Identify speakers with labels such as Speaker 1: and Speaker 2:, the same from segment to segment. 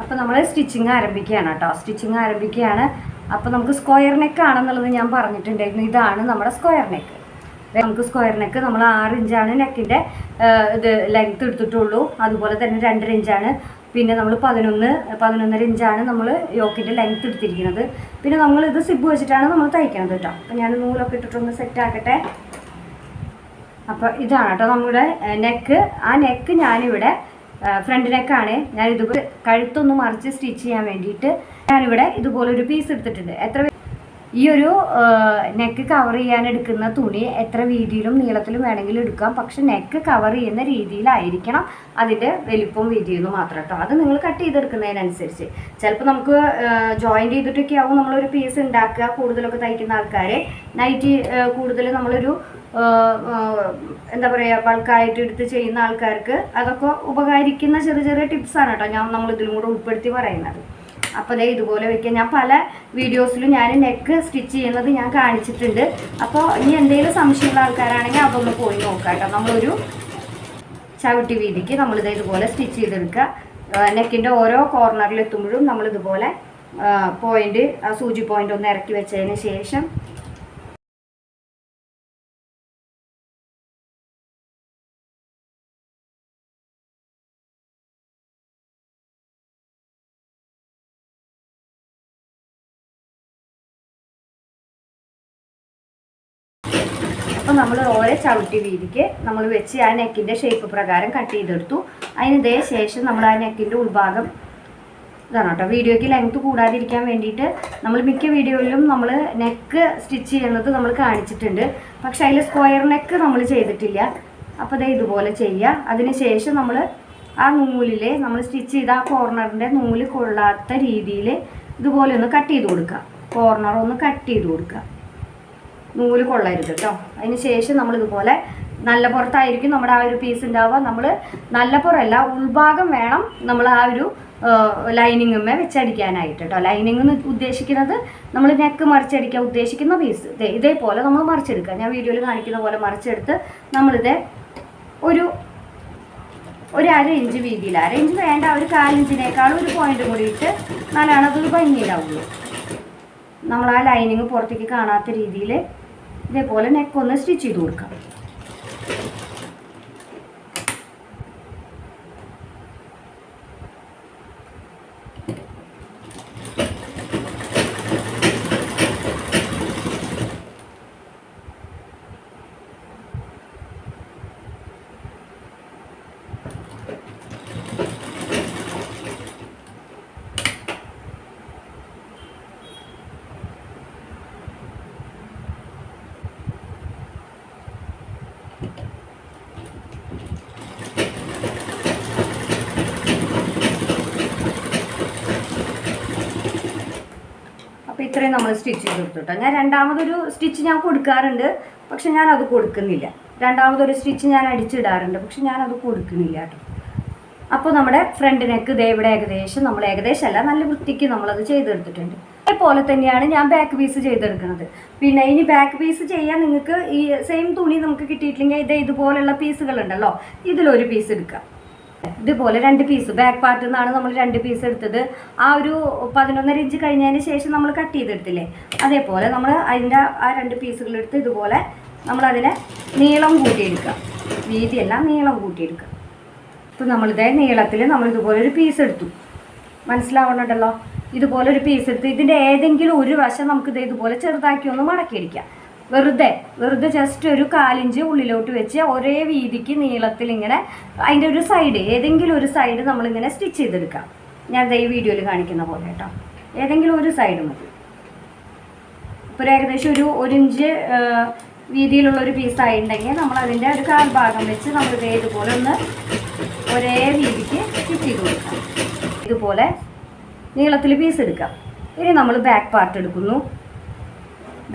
Speaker 1: അപ്പോൾ നമ്മൾ സ്റ്റിച്ചിങ് ആരംഭിക്കുകയാണ് കേട്ടോ സ്റ്റിച്ചിങ് ആരംഭിക്കുകയാണ്. അപ്പോൾ നമുക്ക് സ്ക്വയർ നെക്ക് ആണെന്നുള്ളത് ഞാൻ പറഞ്ഞിട്ടുണ്ടായിരുന്നു. ഇതാണ് നമ്മുടെ സ്ക്വയർ നെക്ക് നമുക്ക് സ്ക്വയർ നെക്ക് നമ്മൾ ആറ് ഇഞ്ചാണ് നെക്കിന്റെ ഇത് ലെങ്ത് എടുത്തിട്ടുള്ളൂ. അതുപോലെ തന്നെ രണ്ടര ഇഞ്ചാണ് പിന്നെ നമ്മൾ പതിനൊന്ന് പതിനൊന്നര ഇഞ്ചാണ് നമ്മൾ യോക്കിന്റെ ലെങ്ത് എടുത്തിരിക്കുന്നത്. പിന്നെ നമ്മൾ ഇത് സിബ് വെച്ചിട്ടാണ് നമ്മൾ തയ്ക്കുന്നത് കേട്ടോ അപ്പോൾ ഞാൻ നൂലൊക്കെ ഇട്ടിട്ടൊന്ന് സെറ്റ് ആക്കട്ടെ. അപ്പോൾ ഇതാണ് കേട്ടോ നമ്മുടെ നെക്ക് ആ നെക്ക് ഞാനിവിടെ ഫ്രണ്ട് ഞാൻ ഇതുപോലെ കഴുത്തൊന്ന് മറിച്ച് സ്റ്റിച്ച് ചെയ്യാൻ വേണ്ടിയിട്ട് ഞാനിവിടെ ഇതുപോലെ ഒരു പീസ് എടുത്തിട്ടുണ്ട്. എത്ര ഈ ഒരു നെക്ക് കവർ ചെയ്യാൻ എടുക്കുന്ന തുണി എത്ര വീതിയിലും നീളത്തിലും വേണമെങ്കിലും എടുക്കാം. പക്ഷെ നെക്ക് കവർ ചെയ്യുന്ന രീതിയിലായിരിക്കണം അതിന്റെ വലിപ്പം വീതിയെന്ന് മാത്രം കേട്ടോ. അത് നിങ്ങൾ കട്ട് ചെയ്തെടുക്കുന്നതിനനുസരിച്ച്. ചിലപ്പോൾ നമുക്ക് ജോയിന്റ് ചെയ്തിട്ടൊക്കെ ആവും നമ്മളൊരു പീസ് ഉണ്ടാക്കുക കൂടുതലൊക്കെ തയ്ക്കുന്ന ആൾക്കാരെ. നൈറ്റ് കൂടുതൽ നമ്മളൊരു എന്താ പറയുക ബൾക്കായിട്ട് എടുത്ത് ചെയ്യുന്ന ആൾക്കാർക്ക് അതൊക്കെ ഉപകാരിക്കുന്ന ചെറിയ ചെറിയ ടിപ്സാണ് കേട്ടോ ഞാൻ നമ്മൾ ഇതിലും കൂടെ ഉൾപ്പെടുത്തി പറയുന്നത്. അപ്പോൾ ദേ ഇതുപോലെ വെക്കുക ഞാൻ പല വീഡിയോസിലും ഞാൻ നെക്ക് സ്റ്റിച്ച് ചെയ്യുന്നത് ഞാൻ കാണിച്ചിട്ടുണ്ട്. അപ്പോൾ ഇനി എന്തെങ്കിലും സംശയമുള്ള ആൾക്കാരാണെങ്കിൽ അതൊന്ന് പോയി നോക്കാം കേട്ടോ നമ്മളൊരു ചവിട്ടി വീതിക്ക് നമ്മളിത് ഇതുപോലെ സ്റ്റിച്ച് ചെയ്തെടുക്കുക. നെക്കിന്റെ ഓരോ കോർണറിൽ എത്തുമ്പോഴും നമ്മളിതുപോലെ പോയിന്റ് ആ സൂചി പോയിന്റ് ഒന്ന് ഇറക്കി വെച്ചതിന് ശേഷം നമ്മൾ ഓരോ ചവിട്ടി വീതിക്ക് നമ്മൾ വെച്ച് ആ നെക്കിന്റെ ഷേപ്പ് പ്രകാരം കട്ട് ചെയ്തെടുത്തു. അതിന് ഇതേ ശേഷം നമ്മൾ ആ നെക്കിന്റെ ഉൾഭാഗം ഇതാണ് കേട്ടോ. വീഡിയോയ്ക്ക് ലെങ്ത് കൂടാതിരിക്കാൻ വേണ്ടിയിട്ട് നമ്മൾ മിക്ക വീഡിയോയിലും നമ്മൾ നെക്ക് സ്റ്റിച്ച് ചെയ്യുന്നത് നമ്മൾ കാണിച്ചിട്ടുണ്ട്. പക്ഷെ അതിൽ സ്ക്വയർ നെക്ക് നമ്മൾ ചെയ്തിട്ടില്ല. അപ്പോൾ ദേ ഇതുപോലെ ചെയ്യുക അതിന് ശേഷം നമ്മൾ ആ നൂലിൽ നമ്മൾ സ്റ്റിച്ച് ചെയ്ത ആ കോർണറിന്റെ നൂൽ കൊള്ളാത്ത രീതിയിൽ ഇതുപോലെ ഒന്ന് കട്ട് ചെയ്ത് കൊടുക്കുക കോർണർ ഒന്ന് കട്ട് ചെയ്ത് കൊടുക്കുക നൂൽ കൊള്ളരുത് കേട്ടോ അതിന് ശേഷം നമ്മൾ ഇതുപോലെ നല്ല പുറത്തായിരിക്കും നമ്മുടെ ആ ഒരു പീസ് ഉണ്ടാവുക നമ്മൾ നല്ല പുറമല്ല ഉൾഭാഗം വേണം നമ്മൾ ആ ഒരു ലൈനിങ്ങുമേ വെച്ചടിക്കാനായിട്ട് കേട്ടോ ലൈനിങ് എന്ന് ഉദ്ദേശിക്കുന്നത് നമ്മൾ നെക്ക് മറിച്ചടിക്കാൻ ഉദ്ദേശിക്കുന്ന പീസ് ഇതേപോലെ നമ്മൾ മറിച്ചെടുക്കുക. ഞാൻ വീഡിയോയിൽ കാണിക്കുന്ന പോലെ മറിച്ചെടുത്ത് നമ്മളിത് ഒരു ഒരു അര ഇഞ്ച് വീതിയിൽ അര ഇഞ്ച് വേണ്ട ഒരു കാലിഞ്ചിനേക്കാളും ഒരു പോയിന്റ് കൂടി ഇട്ട് നല്ലതാണ് അതൊരു ഭംഗിയിലാവുള്ളൂ. നമ്മൾ ആ ലൈനിങ് പുറത്തേക്ക് കാണാത്ത രീതിയിൽ ഇതേപോലെ നെക്ക് ഒന്ന് സ്റ്റിച്ച് ചെയ്ത് കൊടുക്കാം. അപ്പോൾ ഇത്രയും നമ്മൾ സ്റ്റിച്ച് ചെയ്ത് കൊടുത്തിട്ടോ. ഞാൻ രണ്ടാമതൊരു സ്റ്റിച്ച് ഞാൻ കൊടുക്കാറുണ്ട് പക്ഷെ ഞാൻ അത് കൊടുക്കുന്നില്ല. രണ്ടാമതൊരു സ്റ്റിച്ച് ഞാൻ അടിച്ചിടാറുണ്ട് പക്ഷെ ഞാൻ അത് കൊടുക്കുന്നില്ല കേട്ടോ. അപ്പോൾ നമ്മുടെ ഫ്രണ്ട് നെക്ക് ഇവിടെ ഏകദേശം നമ്മൾ ഏകദേശം അല്ല നല്ല വൃത്തിക്ക് നമ്മളത് ചെയ്തെടുത്തിട്ടുണ്ട്. അതേപോലെ തന്നെയാണ് ഞാൻ ബാക്ക് പീസ് ചെയ്തെടുക്കുന്നത്. പിന്നെ ഇനി ബാക്ക് പീസ് ചെയ്യാൻ നിങ്ങൾക്ക് ഈ സെയിം തുണി നമുക്ക് കിട്ടിയിട്ടില്ലെങ്കിൽ ഇതേ ഇതുപോലുള്ള പീസുകളുണ്ടല്ലോ ഇതിലൊരു പീസ് എടുക്കാം. ഇതുപോലെ രണ്ട് പീസ് ബാക്ക് പാർട്ടിൽ നിന്നാണ് നമ്മൾ രണ്ട് പീസ് എടുത്തത്. ആ ഒരു പതിനൊന്നര ഇഞ്ച് കഴിഞ്ഞതിന് ശേഷം നമ്മൾ കട്ട് ചെയ്തെടുത്തില്ലേ? അതേപോലെ നമ്മൾ അതിന്റെ ആ രണ്ട് പീസുകൾ എടുത്ത് ഇതുപോലെ നമ്മളതിനെ നീളം കൂട്ടിയെടുക്കുക. വീതിയല്ല നീളം കൂട്ടിയെടുക്കുക. ഇപ്പം നമ്മളിതേ നീളത്തിൽ നമ്മൾ ഇതുപോലെ ഒരു പീസ് എടുത്തു. മനസ്സിലാവണുണ്ടല്ലോ? ഇതുപോലെ ഒരു പീസ് എടുത്ത്. ഇതിന്റെ ഏതെങ്കിലും ഒരു വശം നമുക്കിത് ഇത് ഇതുപോലെ ചെറുതാക്കി ഒന്ന് മടക്കിയടിക്കാം. വെറുതെ വെറുതെ ജസ്റ്റ് ഒരു കാലിഞ്ച് ഉള്ളിലോട്ട് വെച്ച് ഒരേ വീതിക്ക് നീളത്തിൽ ഇങ്ങനെ അതിന്റെ ഒരു സൈഡ് ഏതെങ്കിലും ഒരു സൈഡ് നമ്മളിങ്ങനെ സ്റ്റിച്ച് ചെയ്തെടുക്കാം. ഞാൻ ഈ വീഡിയോയിൽ കാണിക്കുന്ന പോലെ കേട്ടോ. ഏതെങ്കിലും ഒരു സൈഡ് മതി. ഇപ്പോൾ ഒരു ഏകദേശം ഒരു ഒരു ഇഞ്ച് വീതിയിലുള്ള ഒരു പീസ് ആയിട്ടുണ്ടെങ്കിൽ നമ്മൾ അതിന്റെ ഒരു കാൽ ഭാഗം വെച്ച് നമ്മൾ ദേ ഇതുപോലെ ഒന്ന് ഒരേ രീതിക്ക് സ്റ്റിച്ച് ചെയ്ത് കൊടുക്കാം. ഇതുപോലെ നീളത്തിൽ പീസ് എടുക്കാം. ഇനി നമ്മൾ ബാക്ക് പാർട്ട് എടുക്കുന്നു.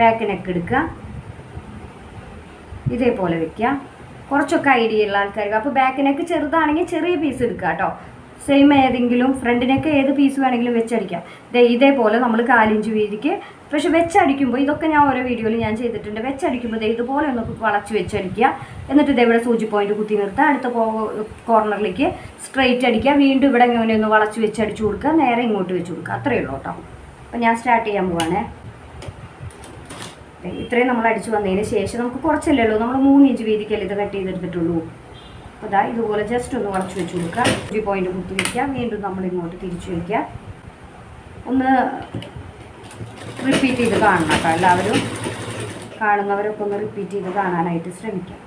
Speaker 1: ബാക്ക് നെക്ക് എടുക്കുക. ഇതേപോലെ വെക്കുക കുറച്ചൊക്കെ ഐഡിയ ഉള്ള ആൾക്കാർക്ക് അപ്പോൾ ബാക്ക് നെക്ക് ചെറുതാണെങ്കിൽ ചെറിയ പീസ് എടുക്കുക കേട്ടോ സെയിം ഏതെങ്കിലും ഫ്രണ്ടിനൊക്കെ ഏത് പീസ് വേണമെങ്കിലും വെച്ചടിക്കാം. ഇതേപോലെ നമ്മൾ കാലിഞ്ച് വീതിക്ക് പക്ഷെ വെച്ചടിക്കുമ്പോൾ ഇതൊക്കെ ഞാൻ ഓരോ വീഡിയോയിൽ ഞാൻ ചെയ്തിട്ടുണ്ട്. വെച്ചടിക്കുമ്പോൾ ദേ ഇതുപോലെ ഒന്ന് വളച്ച് വെച്ചടിക്കുക എന്നിട്ട് ഇതേ ഇവിടെ സൂചി പോയിന്റ് കുത്തി നിർത്തുക അടുത്ത കോർണറിലേക്ക് സ്ട്രെയിറ്റ് അടിക്കുക വീണ്ടും ഇവിടെ ഇങ്ങനെ ഒന്ന് വളച്ച് വെച്ചടിച്ചു കൊടുക്കുക നേരെ ഇങ്ങോട്ട് വെച്ച് കൊടുക്കുക അത്രയേ ഉള്ളൂ കേട്ടോ അപ്പോൾ ഞാൻ സ്റ്റാർട്ട് ചെയ്യാൻ പോവാണേ. ഇത്രയും നമ്മൾ അടിച്ചു വന്നതിന് ശേഷം നമുക്ക് കുറച്ചല്ലേ ഉള്ളൂ. നമ്മൾ മൂന്ന് ഇഞ്ച് വീതിക്കല്ലേ ഇത് കട്ട് ചെയ്തെടുത്തിട്ടുള്ളൂ. അപ്പോൾ ഇതാ ഇതുപോലെ ജസ്റ്റ് ഒന്ന് വളച്ച് വെച്ച് കൊടുക്കുക. ഒരു പോയിന്റ് കുത്തി വയ്ക്കുക വീണ്ടും നമ്മൾ ഇങ്ങോട്ട് തിരിച്ചു വയ്ക്കുക. ഒന്ന് റിപ്പീറ്റ് ചെയ്ത് കാണണം കേട്ടോ. എല്ലാവരും കാണുന്നവരൊക്കെ ഒന്ന് റിപ്പീറ്റ് ചെയ്ത് കാണാനായിട്ട് ശ്രമിക്കാം.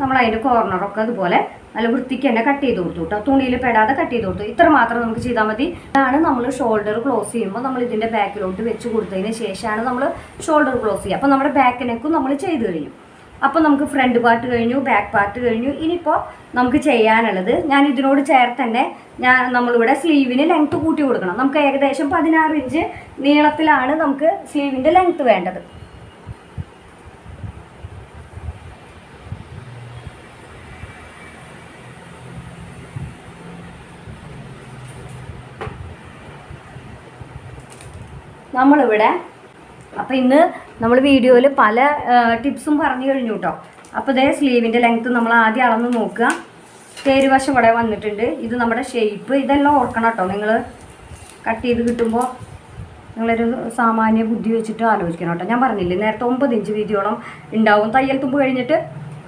Speaker 1: നമ്മൾ അതിന്റെ കോർണറൊക്കെ അതുപോലെ നല്ല വൃത്തിക്ക് തന്നെ കട്ട് ചെയ്ത് കൊടുത്തു കേട്ടോ തുണിയിൽ പെടാതെ കട്ട് ചെയ്ത് കൊടുത്തു. ഇത്ര മാത്രം നമുക്ക് ചെയ്താൽ മതി. ഇതാണ് നമ്മൾ ഷോൾഡർ ക്ലോസ് ചെയ്യുമ്പോൾ നമ്മൾ ഇതിന്റെ ബാക്കിലോട്ട് വെച്ച് കൊടുത്തതിന് ശേഷമാണ് നമ്മൾ ഷോൾഡർ ക്ലോസ് ചെയ്യുക. അപ്പോൾ നമ്മുടെ ബാക്കിനേക്കും നമ്മൾ ചെയ്ത് കഴിഞ്ഞു. അപ്പോൾ നമുക്ക് ഫ്രണ്ട് പാർട്ട് കഴിഞ്ഞു ബാക്ക് പാർട്ട് കഴിഞ്ഞു. ഇനിയിപ്പോൾ നമുക്ക് ചെയ്യാനുള്ളത് ഞാൻ ഇതിനോട് ചേർത്ത് തന്നെ ഞാൻ നമ്മളിവിടെ സ്ലീവിന് ലെങ്ത്ത് കൂട്ടി കൊടുക്കണം. നമുക്ക് ഏകദേശം പതിനാറ് ഇഞ്ച് നീളത്തിലാണ് നമുക്ക് സ്ലീവിന്റെ ലെങ്ത്ത് വേണ്ടത്. നമ്മളിവിടെ അപ്പോൾ ഇന്ന് നമ്മൾ വീഡിയോയിൽ പല ടിപ്സും പറഞ്ഞു കഴിഞ്ഞു കേട്ടോ അപ്പോൾ ഇതേ സ്ലീവിന്റെ ലെങ്ത്ത് നമ്മൾ ആദ്യം അളന്ന് നോക്കുക. തേരുവശം ഇവിടെ വന്നിട്ടുണ്ട്. ഇത് നമ്മുടെ ഷേപ്പ് ഇതെല്ലാം ഓർക്കണം കേട്ടോ നിങ്ങൾ കട്ട് ചെയ്ത് കിട്ടുമ്പോൾ നിങ്ങളൊരു സാമാന്യ ബുദ്ധി വെച്ചിട്ട് ആലോചിക്കണം കേട്ടോ ഞാൻ പറഞ്ഞില്ലേ നേരത്തെ ഒമ്പത് ഇഞ്ച് വീതിയോളം ഉണ്ടാവും. തയ്യൽ തുമ്പ് കഴിഞ്ഞിട്ട്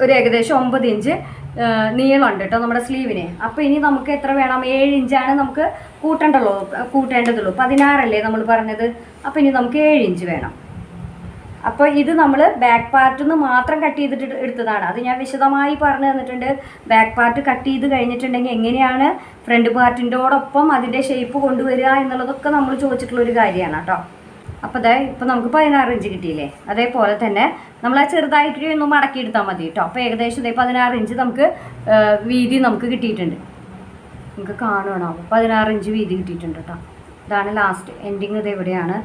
Speaker 1: ഒരു ഏകദേശം ഒമ്പത് ഇഞ്ച് നീളമുണ്ട് കേട്ടോ നമ്മുടെ സ്ലീവിന്. അപ്പോൾ ഇനി നമുക്ക് എത്ര വേണം? ഏഴ് ഇഞ്ചാണ് നമുക്ക് കൂട്ടേണ്ടല്ലോ കൂട്ടേണ്ടതുള്ളൂ. പതിനാറല്ലേ നമ്മൾ പറഞ്ഞത്? അപ്പോൾ ഇനി നമുക്ക് ഏഴ് ഇഞ്ച് വേണം. അപ്പോൾ ഇത് നമ്മൾ ബാക്ക് പാർട്ടിൽ നിന്ന് മാത്രം കട്ട് ചെയ്തിട്ട് എടുത്തതാണ്. അത് ഞാൻ വിശദമായി പറഞ്ഞു തന്നിട്ടുണ്ട്. ബാക്ക് പാർട്ട് കട്ട് ചെയ്ത് കഴിഞ്ഞിട്ടുണ്ടെങ്കിൽ എങ്ങനെയാണ് ഫ്രണ്ട് പാർട്ടിന്റോടൊപ്പം അതിന്റെ ഷേപ്പ് കൊണ്ടുവരിക എന്നുള്ളതൊക്കെ നമ്മൾ ചോദിച്ചിട്ടുള്ള ഒരു കാര്യമാണ് കേട്ടോ അപ്പോൾ അതെ ഇപ്പോൾ നമുക്ക് പതിനാറ് ഇഞ്ച് കിട്ടിയില്ലേ? അതേപോലെ തന്നെ നമ്മൾ ആ ചെറുതായിട്ട് ഒന്ന് മടക്കിയെടുത്താൽ മതി കേട്ടോ അപ്പോൾ ഏകദേശം ഇതേ പതിനാറ് ഇഞ്ച് നമുക്ക് വീതി നമുക്ക് കിട്ടിയിട്ടുണ്ട്. നിങ്ങൾക്ക് കാണുകയാണോ പതിനാറ് ഇഞ്ച് വീതി കിട്ടിയിട്ടുണ്ട് കേട്ടോ ഇതാണ് ലാസ്റ്റ് എൻഡിങ് ഇത് എവിടെയാണ്?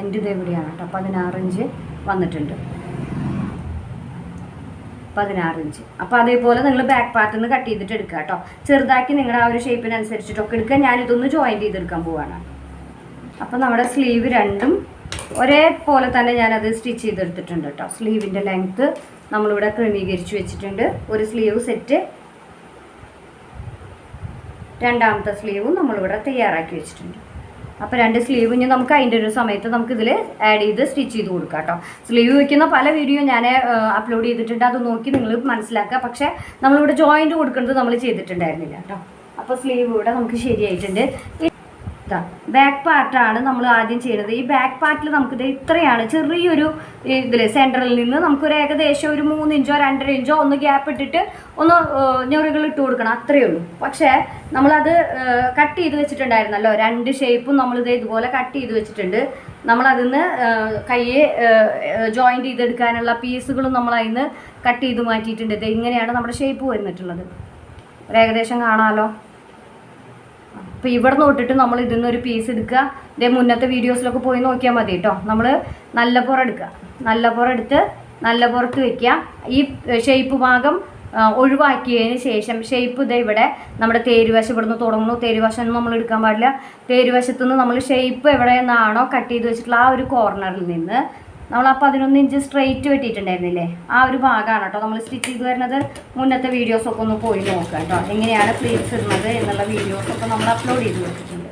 Speaker 1: എൻഡ് ഇത് എവിടെയാണ് കേട്ടോ പതിനാറ് ഇഞ്ച് വന്നിട്ടുണ്ട്. പതിനാറ് ഇഞ്ച്. അപ്പോൾ അതേപോലെ നിങ്ങൾ ബാക്ക് പാർട്ടിൽ നിന്ന് കട്ട് ചെയ്തിട്ട് എടുക്കുക കേട്ടോ ചെറുതാക്കി നിങ്ങളുടെ ആ ഒരു ഷേപ്പിനനുസരിച്ചിട്ടൊക്കെ എടുക്കുക. ഞാനിതൊന്ന് ജോയിന്റ് ചെയ്തെടുക്കാൻ പോവുകയാണ് അപ്പോൾ നമ്മുടെ സ്ലീവ് രണ്ടും ഒരേപോലെ തന്നെ ഞാനത് സ്റ്റിച്ച് ചെയ്തെടുത്തിട്ടുണ്ട് കേട്ടോ. സ്ലീവിന്റെ ലെങ്ത്ത് നമ്മളിവിടെ ക്രമീകരിച്ച് വെച്ചിട്ടുണ്ട്. ഒരു സ്ലീവ് സെറ്റ്. രണ്ടാമത്തെ സ്ലീവും നമ്മളിവിടെ തയ്യാറാക്കി വെച്ചിട്ടുണ്ട്. അപ്പോൾ രണ്ട് സ്ലീവ് ഇനി നമുക്ക് അതിന്റെ ഒരു സമയത്ത് നമുക്കിതിൽ ആഡ് ചെയ്ത് സ്റ്റിച്ച് ചെയ്ത് കൊടുക്കാം കേട്ടോ. സ്ലീവ് വയ്ക്കുന്ന പല വീഡിയോ ഞാൻ അപ്ലോഡ് ചെയ്തിട്ടുണ്ട്. അത് നോക്കി നിങ്ങൾ മനസ്സിലാക്കുക. പക്ഷേ നമ്മളിവിടെ ജോയിന്റ് കൊടുക്കുന്നത് നമ്മൾ ചെയ്തിട്ടുണ്ടായിരുന്നില്ല കേട്ടോ. അപ്പോൾ സ്ലീവ് ഇവിടെ നമുക്ക് ശരിയായിട്ടുണ്ട്. ബാക്ക് പാർട്ടാണ് നമ്മൾ ആദ്യം ചെയ്യുന്നത് ഈ ബാക്ക് പാർട്ടിൽ നമുക്കിത് ഇത്രയാണ്. ചെറിയൊരു ഇതിൽ സെന്ററിൽ നിന്ന് നമുക്കൊരു ഏകദേശം ഒരു മൂന്ന് ഇഞ്ചോ രണ്ടര ഇഞ്ചോ ഒന്ന് ഗ്യാപ്പ് ഇട്ടിട്ട് ഒന്ന് ഞൊറികൾ ഇട്ട് കൊടുക്കണം. അത്രയേ ഉള്ളൂ. പക്ഷേ നമ്മളത് കട്ട് ചെയ്ത് വെച്ചിട്ടുണ്ടായിരുന്നല്ലോ. രണ്ട് ഷേപ്പും നമ്മളിത് ഇതുപോലെ കട്ട് ചെയ്ത് വെച്ചിട്ടുണ്ട്. നമ്മളതിൽ നിന്ന് കയ്യെ ജോയിന്റ് ചെയ്തെടുക്കാനുള്ള പീസുകളും നമ്മളതിൽ നിന്ന് കട്ട് ചെയ്ത് മാറ്റിയിട്ടുണ്ട്. ഇങ്ങനെയാണ് നമ്മുടെ ഷേപ്പ് വന്നിട്ടുള്ളത് ഏകദേശം കാണാമല്ലോ അപ്പോൾ ഇവിടെ തൊട്ടിട്ട് നമ്മൾ ഇതിൽ നിന്ന് ഒരു പീസ് എടുക്കുക. ഇതേ മുന്നത്തെ വീഡിയോസിലൊക്കെ പോയി നോക്കിയാൽ മതി കേട്ടോ നമ്മൾ നല്ല പുറം എടുക്കുക. നല്ല പുറം എടുത്ത് നല്ല പുറത്ത് വെക്കുക. ഈ ഷേപ്പ് ഭാഗം ഒഴിവാക്കിയതിന് ശേഷം ഷേപ്പ് ഇതേ ഇവിടെ നമ്മുടെ തേരുവശം ഇവിടുന്ന് തുടങ്ങുന്നു. തേരുവശം ഒന്നും നമ്മൾ എടുക്കാൻ പാടില്ല. തേരുവശത്തു നിന്ന് നമ്മൾ ഷേപ്പ് എവിടെ നിന്നാണോ കട്ട് ചെയ്ത് വെച്ചിട്ടുള്ള ആ ഒരു കോർണറിൽ നിന്ന് നമ്മൾ ആ പതിനൊന്ന് ഇഞ്ച് സ്ട്രെയിറ്റ് വെട്ടിയിട്ടുണ്ടായിരുന്നില്ലേ? ആ ഒരു ഭാഗമാണ് കേട്ടോ. നമ്മൾ സ്റ്റിച്ച് ചെയ്ത് വരുന്നത്. മുന്നത്തെ വീഡിയോസൊക്കെ ഒന്ന് പോയി നോക്കുക കേട്ടോ. എങ്ങനെയാണ് പ്ലീറ്റ്സ് ഇടുന്നത് എന്നുള്ള വീഡിയോസൊക്കെ നമ്മൾ അപ്ലോഡ് ചെയ്ത് വെച്ചിട്ടുണ്ട്.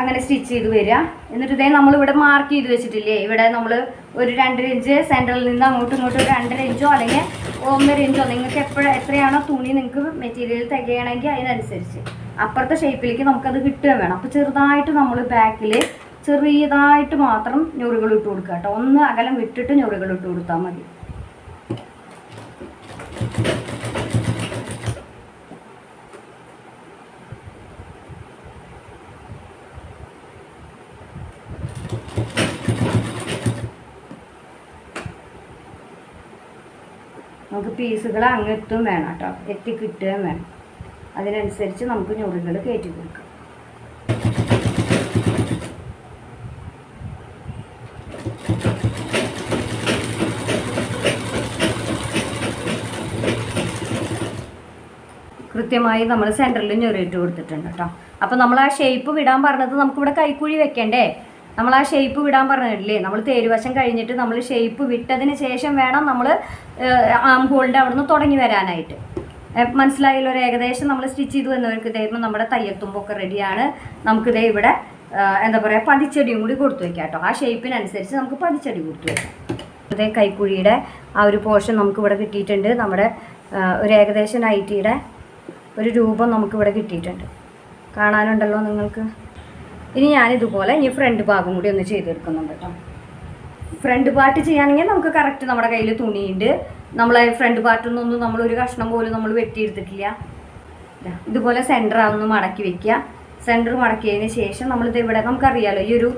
Speaker 1: അങ്ങനെ സ്റ്റിച്ച് ചെയ്ത് വരിക. എന്നിട്ട് ഇതേ നമ്മളിവിടെ മാർക്ക് ചെയ്ത് വെച്ചിട്ടില്ലേ? ഇവിടെ നമ്മൾ ഒരു രണ്ടര ഇഞ്ച് സെന്ററിൽ നിന്ന് അങ്ങോട്ടും ഇങ്ങോട്ടും ഒരു രണ്ടര ഇഞ്ചോ അല്ലെങ്കിൽ ഒന്നര ഇഞ്ചോ നിങ്ങൾക്ക് എപ്പോഴും എത്രയാണോ തുണി നിങ്ങൾക്ക് മെറ്റീരിയൽ തികയണമെങ്കിൽ അതിനനുസരിച്ച്. അപ്പുറത്തെ ഷേപ്പിലേക്ക് നമുക്കത് കിട്ടുക വേണം. അപ്പോൾ ചെറുതായിട്ട് നമ്മൾ ബാക്കിൽ ചെറിയതായിട്ട് മാത്രം ഞൊറികൾ ഇട്ട് കൊടുക്കുക കേട്ടോ. ഒന്ന് അകലം വിട്ടിട്ട് ഞൊറികൾ ഇട്ട് കൊടുത്താൽ മതി. നമുക്ക് പീസുകൾ അങ്ങെത്തും വേണം കേട്ടോ. എത്തിക്കിട്ടുകയും വേണം. അതിനനുസരിച്ച് നമുക്ക് ഞൊറികൾ കയറ്റി കൊടുക്കാം. കൃത്യമായി നമ്മൾ സെന്ററിൽ ഞൊറിയിട്ട് കൊടുത്തിട്ടുണ്ട് കേട്ടോ അപ്പോൾ നമ്മൾ ആ ഷേപ്പ് വിടാൻ പറഞ്ഞത് നമുക്കിവിടെ കൈക്കുഴി വെക്കണ്ടേ? നമ്മൾ ആ ഷേപ്പ് വിടാൻ പറഞ്ഞിട്ടില്ലേ? നമ്മൾ തേരുവശം കഴിഞ്ഞിട്ട് നമ്മൾ ഷേപ്പ് വിട്ടതിന് ശേഷം വേണം നമ്മൾ ആം ഹോളിന്റെ അവിടെ നിന്ന് തുടങ്ങി വരാനായിട്ട്. മനസ്സിലായല്ലോ? ഒരു ഏകദേശം നമ്മൾ സ്റ്റിച്ച് ചെയ്ത് വന്നവർക്ക് ഇതായിരുന്നു നമ്മുടെ തയ്യൽത്തുമ്പൊക്കെ റെഡിയാണ് നമുക്കിതേ ഇവിടെ എന്താ പറയുക പതിച്ചടിയും കൂടി കൊടുത്തു വെക്കാം കേട്ടോ ആ ഷേപ്പിനനുസരിച്ച് നമുക്ക് പതിച്ചടി കൊടുത്തു വെക്കാം. അതേ കൈക്കുഴിയുടെ ആ ഒരു പോർഷൻ നമുക്കിവിടെ കിട്ടിയിട്ടുണ്ട്. നമ്മുടെ ഒരു ഏകദേശം നൈറ്റിയുടെ ഒരു രൂപം നമുക്കിവിടെ കിട്ടിയിട്ടുണ്ട്. കാണാനുണ്ടല്ലോ നിങ്ങൾക്ക്. ഇനി ഞാനിതുപോലെ ഇനി ഫ്രണ്ട് ഭാഗം കൂടി ഒന്ന് ചെയ്തെടുക്കുന്നുണ്ട് കേട്ടോ. ഫ്രണ്ട് പാർട്ട് ചെയ്യുകയാണെങ്കിൽ നമുക്ക് കറക്റ്റ് നമ്മുടെ കയ്യിൽ തുണിയുണ്ട്. നമ്മളെ ഫ്രണ്ട് പാർട്ടിൽ നമ്മൾ ഒരു കഷ്ണം പോലും നമ്മൾ വെട്ടിയെടുത്തിട്ടില്ല. ഇതുപോലെ സെന്റർ ഒന്ന് മടക്കി വെക്കുക. സെന്റർ മടക്കിയതിന് ശേഷം നമ്മളിത് ഇവിടെ നമുക്കറിയാലോ ഈ ഒരു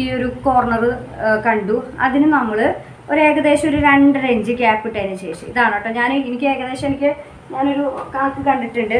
Speaker 1: ഈ ഒരു കോർണർ കണ്ടു. അതിന് നമ്മൾ ഒരു ഏകദേശം ഒരു രണ്ടര ഇഞ്ച് ഗ്യാപ്പ് ഇട്ടതിന് ശേഷം. ഇതാണ് കേട്ടോ ഞാൻ എനിക്ക് ഏകദേശം എനിക്ക് ഞാനൊരു കാക്ക് കണ്ടിട്ടുണ്ട്.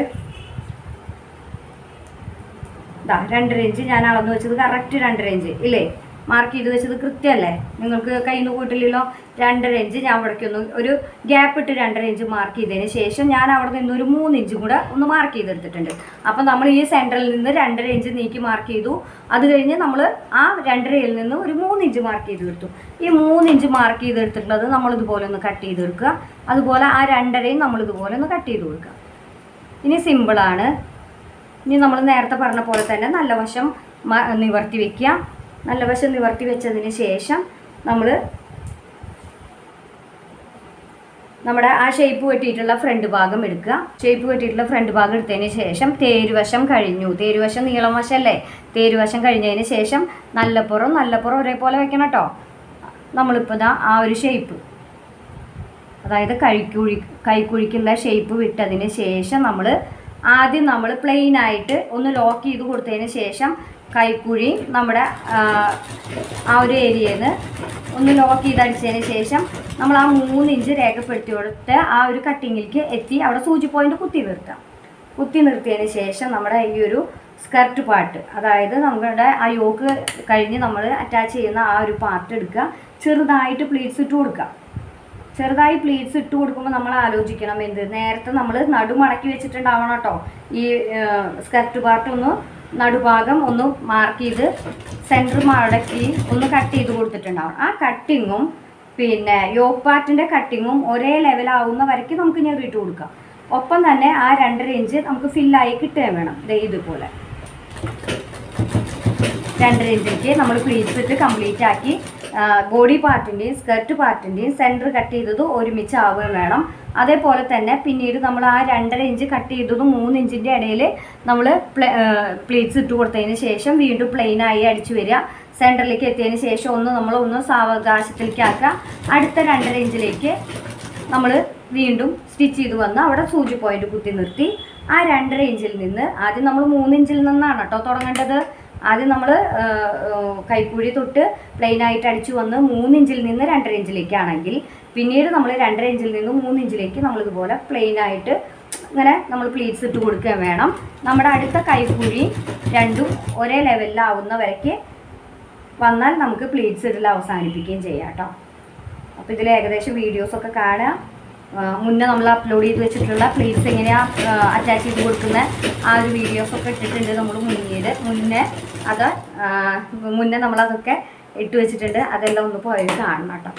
Speaker 1: ഇതാ രണ്ടര ഇഞ്ച് ഞാൻ അളന്ന് വെച്ചത് കറക്റ്റ് രണ്ടര ഇഞ്ച് ഇല്ലേ? മാർക്ക് ചെയ്ത് വെച്ചത് കൃത്യമല്ലേ നിങ്ങൾക്ക് കയ്യിൽ നിന്ന് പോയിട്ടില്ലല്ലോ രണ്ടര ഇഞ്ച് ഞാൻ അവിടേക്കൊന്ന് ഒരു ഗ്യാപ്പ് ഇട്ട് രണ്ടര ഇഞ്ച് മാർക്ക് ചെയ്തതിന് ശേഷം ഞാൻ അവിടെ നിന്ന് ഒരു മൂന്ന് ഇഞ്ച് കൂടെ ഒന്ന് മാർക്ക് ചെയ്തെടുത്തിട്ടുണ്ട്. അപ്പം നമ്മൾ ഈ സെന്ററിൽ നിന്ന് രണ്ടര ഇഞ്ച് നീക്കി മാർക്ക് ചെയ്തു. അത് കഴിഞ്ഞ് നമ്മൾ ആ രണ്ടരയിൽ നിന്ന് ഒരു മൂന്ന് ഇഞ്ച് മാർക്ക് ചെയ്തെടുത്തു. ഈ മൂന്ന് ഇഞ്ച് മാർക്ക് ചെയ്തെടുത്തിട്ടുള്ളത് നമ്മൾ ഇതുപോലെ ഒന്ന് കട്ട് ചെയ്തെടുക്കുക അതുപോലെ ആ രണ്ടരയും നമ്മൾ ഇതുപോലെ ഒന്ന് കട്ട് ചെയ്ത് കൊടുക്കുക. ഇനി സിമ്പിളാണ് ഇനി നമ്മൾ നേരത്തെ പറഞ്ഞ പോലെ തന്നെ നല്ല വശം നിവർത്തി വെക്കുക. നല്ല വശം നിവർത്തി വെച്ചതിന് ശേഷം നമ്മൾ നമ്മുടെ ആ ഷേപ്പ് വെട്ടിയിട്ടുള്ള ഫ്രണ്ട് ഭാഗം എടുക്കുക. ഷേപ്പ് വെട്ടിയിട്ടുള്ള ഫ്രണ്ട് ഭാഗം എടുത്തതിന് ശേഷം തേരുവശം കഴിഞ്ഞു. തേരുവശം നീളം വശമല്ലേ തേരുവശം കഴിഞ്ഞതിന് ശേഷം നല്ലപ്പുറം നല്ലപ്പുറം ഒരേപോലെ വെക്കണം കേട്ടോ നമ്മളിപ്പോൾ ഇതാ ആ ഒരു ഷേപ്പ് അതായത് കഴിക്കുഴി കൈക്കുഴിക്കുള്ള ഷേപ്പ് വിട്ടതിന് ശേഷം നമ്മൾ ആദ്യം നമ്മൾ പ്ലെയിൻ ആയിട്ട് ഒന്ന് ലോക്ക് ചെയ്ത് കൊടുത്തതിന് ശേഷം കൈക്കുഴി നമ്മുടെ ആ, ഒരു ഏരിയയിൽ നിന്ന് ഒന്ന് ലോക്ക് ചെയ്ത് അടിച്ചതിന് ശേഷം നമ്മൾ ആ മൂന്ന് ഇഞ്ച് രേഖപ്പെടുത്തി കൊടുത്ത് ആ ഒരു കട്ടിങ്ങിലേക്ക് എത്തി. അവിടെ സൂചി പോയിന്റ് കുത്തി നിർത്താം. കുത്തി നിർത്തിയതിന് ശേഷം നമ്മുടെ ഈ ഒരു സ്കർട്ട് പാർട്ട് അതായത് നമ്മുടെ ആ യോക്ക് കഴിഞ്ഞ് നമ്മൾ അറ്റാച്ച് ചെയ്യുന്ന ആ ഒരു പാർട്ട് എടുക്കുക. ചെറുതായിട്ട് പ്ലീറ്റ്സ് ഇട്ട് കൊടുക്കുക. ചെറുതായി പ്ലീറ്റ്സ് ഇട്ട് കൊടുക്കുമ്പോൾ നമ്മൾ ആലോചിക്കണം എന്ത്? നേരത്തെ നമ്മൾ നടുമടക്കി വെച്ചിട്ടുണ്ടാവണം കേട്ടോ. ഈ സ്കർട്ട് പാർട്ട് ഒന്ന് നടുഭാഗം ഒന്ന് മാർക്ക് ചെയ്ത് സെന്റർ മടക്കി ഒന്ന് കട്ട് ചെയ്ത് കൊടുത്തിട്ടുണ്ടാവും. ആ കട്ടിങ്ങും പിന്നെ യോക്ക് പാർട്ടിന്റെ കട്ടിങ്ങും ഒരേ ലെവലാവുന്ന വരയ്ക്ക് നമുക്ക് ഞെറിയിട്ട് കൊടുക്കാം. ഒപ്പം തന്നെ ആ രണ്ടര ഇഞ്ച് നമുക്ക് ഫില്ലായി കിട്ടുകയും വേണം. ദേ ഇതുപോലെ. രണ്ടര ഇഞ്ചിലേക്ക് നമ്മൾ പ്ലീറ്റ്സ് ഇട്ട് കംപ്ലീറ്റ് ആക്കി ബോഡി പാർട്ടിന്റെയും സ്കർട്ട് പാർട്ടിന്റെയും സെന്റർ കട്ട് ചെയ്തത് ഒരുമിച്ച് ആവുകയും വേണം. അതേപോലെ തന്നെ പിന്നീട് നമ്മൾ ആ രണ്ടര ഇഞ്ച് കട്ട് ചെയ്തത് മൂന്ന് ഇഞ്ചിന്റെ ഇടയിൽ നമ്മൾ പ്ലേറ്റ്സ് ഇട്ട് കൊടുത്തതിന് ശേഷം വീണ്ടും പ്ലെയിനായി അടിച്ചു വരിക. സെന്ററിലേക്ക് എത്തിയതിന് ശേഷം ഒന്ന് നമ്മൾ ഒന്ന് സാവകാശത്തിലേക്ക് ആക്കുക. അടുത്ത രണ്ടര ഇഞ്ചിലേക്ക് നമ്മൾ വീണ്ടും സ്റ്റിച്ച് ചെയ്ത് വന്ന് അവിടെ സൂചി പോയിന്റ് കുത്തി നിർത്തി. ആ രണ്ടര ഇഞ്ചിൽ നിന്ന് ആദ്യം നമ്മൾ മൂന്ന് ഇഞ്ചിൽ നിന്നാണ് കേട്ടോ തുടങ്ങേണ്ടത്. ആദ്യം നമ്മൾ കൈക്കുഴി തൊട്ട് പ്ലെയിനായിട്ട് അടിച്ചു വന്ന് മൂന്നിഞ്ചിൽ നിന്ന് രണ്ടര ഇഞ്ചിലേക്കാണെങ്കിൽ പിന്നീട് നമ്മൾ രണ്ടര ഇഞ്ചിൽ നിന്ന് മൂന്നിഞ്ചിലേക്ക് നമ്മൾ ഇതുപോലെ പ്ലെയിൻ ആയിട്ട് ഇങ്ങനെ നമ്മൾ പ്ലീറ്റ്സ് ഇട്ട് കൊടുക്കുകയും വേണം. നമ്മുടെ അടുത്ത കൈക്കുഴി രണ്ടും ഒരേ ലെവലിലാവുന്ന വരയ്ക്ക് വന്നാൽ നമുക്ക് പ്ലീറ്റ്സ് ഇടൽ അവസാനിപ്പിക്കുകയും ചെയ്യാം കേട്ടോ. അപ്പോൾ ഇതിൽ ഏകദേശം വീഡിയോസൊക്കെ കാണുക. ആ, മുന്നേ നമ്മൾ അപ്ലോഡ് ചെയ്ത് വെച്ചിട്ടുള്ള പ്ലീറ്റ്സ് എങ്ങനെയാണ് അറ്റാച്ച് ചെയ്ത് കൊടുക്കുന്ന ആ ഒരു വീഡിയോസൊക്കെ ഇട്ടിട്ടുണ്ട് നമ്മൾ മുന്നേ മുന്നേ അത് മുന്നേ നമ്മളതൊക്കെ ഇട്ട് വെച്ചിട്ടുണ്ട്. അതെല്ലാം ഒന്ന് പോയി കാണണം കേട്ടോ.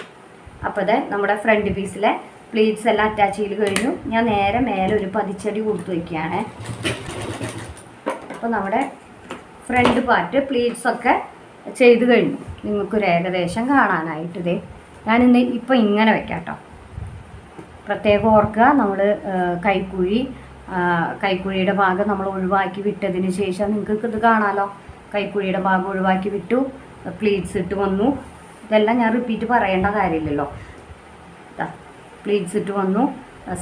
Speaker 1: അപ്പോൾ അത് നമ്മുടെ ഫ്രണ്ട് പീസിലെ പ്ലീറ്റ്സ് എല്ലാം അറ്റാച്ച് ചെയ്ത് കഴിഞ്ഞു. ഞാൻ നേരെ മേലെ ഒരു പതിച്ചടി കൊടുത്തു വയ്ക്കുകയാണ് അപ്പോൾ നമ്മുടെ ഫ്രണ്ട് പാർട്ട് പ്ലേറ്റ്സൊക്കെ ചെയ്ത് കഴിഞ്ഞു. നിങ്ങൾക്കൊരു ഏകദേശം കാണാനായിട്ട് ഞാനിന്ന് ഇപ്പം ഇങ്ങനെ വെക്കാം കേട്ടോ. പ്രത്യേകം ഓർക്കുക നമ്മൾ കൈക്കുഴി കൈക്കുഴിയുടെ ഭാഗം നമ്മൾ ഒഴിവാക്കി വിട്ടതിന് ശേഷം നിങ്ങൾക്ക് ഇത് കാണാമല്ലോ കൈക്കുഴിയുടെ ഭാഗം ഒഴിവാക്കി വിട്ടു പ്ലീറ്റ്സ് ഇട്ട് വന്നു. ഇതെല്ലാം ഞാൻ റിപ്പീറ്റ് പറയേണ്ട കാര്യമില്ലല്ലോ. പ്ലീറ്റ്സ് ഇട്ട് വന്നു.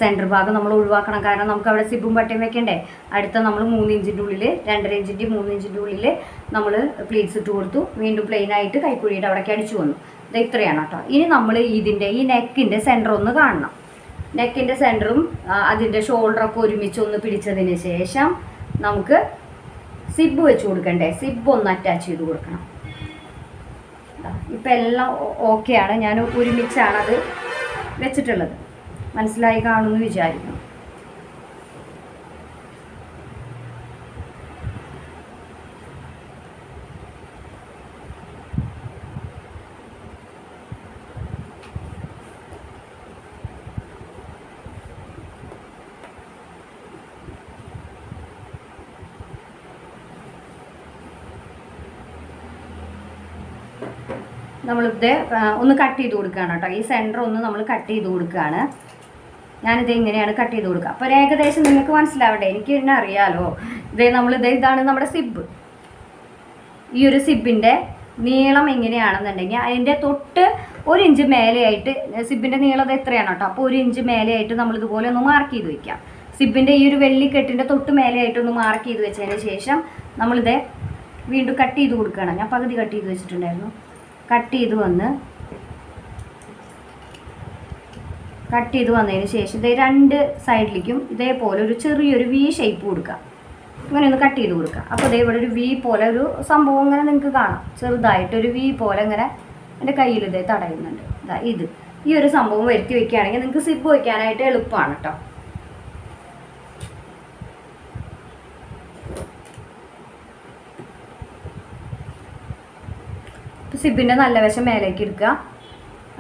Speaker 1: സെന്റർ ഭാഗം നമ്മൾ ഒഴിവാക്കണം. കാരണം നമുക്ക് അവിടെ സിബും പട്ടയും വെക്കണ്ടേ? അടുത്ത നമ്മൾ മൂന്ന് ഇഞ്ചിന്റെ ഉള്ളിൽ രണ്ടര ഇഞ്ചിന്റെ മൂന്ന് ഇഞ്ചിന്റെ ഉള്ളിൽ നമ്മൾ പ്ലീറ്റ്സ് ഇട്ട് കൊടുത്തു. വീണ്ടും പ്ലെയിൻ ആയിട്ട് കൈക്കുഴിയുടെ അവിടേക്ക് അടിച്ചു വന്നു. ഇത് ഇത്രയാണ് കേട്ടോ. ഇനി നമ്മൾ ഇതിന്റെ ഈ നെക്കിന്റെ സെന്റർ ഒന്ന് കാണണം. നെക്കിന്റെ സെന്ററും അതിന്റെ ഷോൾഡറൊക്കെ ഒരുമിച്ച് ഒന്ന് പിടിച്ചതിന് ശേഷം നമുക്ക് സിബ് വെച്ച് കൊടുക്കണ്ടേ? സിബ് ഒന്ന് അറ്റാച്ച് ചെയ്ത് കൊടുക്കണം. ഇപ്പം എല്ലാം ഓക്കെയാണ് ഞാൻ ഒരുമിച്ചാണത് വെച്ചിട്ടുള്ളത്. മനസ്സിലായി കാണുമെന്ന് വിചാരിക്കണം ആ, ഒന്ന് കട്ട് ചെയ്ത് കൊടുക്കുകയാണ് കേട്ടോ. ഈ സെന്റർ ഒന്ന് നമ്മൾ കട്ട് ചെയ്ത് കൊടുക്കുകയാണ്. ഞാനിത് ഇങ്ങനെയാണ് കട്ട് ചെയ്ത് കൊടുക്കുക. അപ്പോൾ ഏകദേശം നിങ്ങൾക്ക് മനസ്സിലാവട്ടെ എനിക്ക് തന്നെ അറിയാലോ. ഇതേ നമ്മൾ ഇതേ ഇതാണ് നമ്മുടെ സിബ്. ഈ ഒരു സിബിന്റെ നീളം എങ്ങനെയാണെന്നുണ്ടെങ്കിൽ അതിന്റെ തൊട്ട് ഒരു ഇഞ്ച് മേലെയായിട്ട് സിബിന്റെ നീളം എത്രയാണ് കേട്ടോ? അപ്പോൾ ഒരു ഇഞ്ച് മേലെയായിട്ട് നമ്മൾ ഇതുപോലെ ഒന്ന് മാർക്ക് ചെയ്ത് വയ്ക്കാം സിബിന്റെ ഈ ഒരു വെള്ളിക്കെട്ടിന്റെ തൊട്ട് മേലെയായിട്ട് ഒന്ന് മാർക്ക് ചെയ്ത് വെച്ചതിന് ശേഷം നമ്മളിത് വീണ്ടും കട്ട് ചെയ്ത് കൊടുക്കുകയാണ്. ഞാൻ പകുതി കട്ട് ചെയ്ത് വെച്ചിട്ടുണ്ടായിരുന്നു. കട്ട് ചെയ്ത് വന്ന് കട്ട് ചെയ്ത് വന്നതിന് ശേഷം ഇതേ രണ്ട് സൈഡിലേക്കും ഇതേപോലെ ഒരു ചെറിയൊരു വി ഷേപ്പ് കൊടുക്കുക. ഇങ്ങനെ ഒന്ന് കട്ട് ചെയ്ത് കൊടുക്കുക. അപ്പോൾ ഇതേ ഇവിടെ ഒരു വി പോലെ ഒരു സംഭവം ഇങ്ങനെ നിങ്ങൾക്ക് കാണാം. ചെറുതായിട്ട് ഒരു വി പോലെ ഇങ്ങനെ എന്റെ കയ്യിൽ ഇതേ തടയുന്നുണ്ട്. ഇതാ ഇത്. ഈ ഒരു സംഭവം വരുത്തി വെക്കുകയാണെങ്കിൽ നിങ്ങൾക്ക് സിബ് വയ്ക്കാനായിട്ട് എളുപ്പമാണ് കേട്ടോ. സിബിന്റെ നല്ല വശം മേലേക്ക് എടുക്കുക.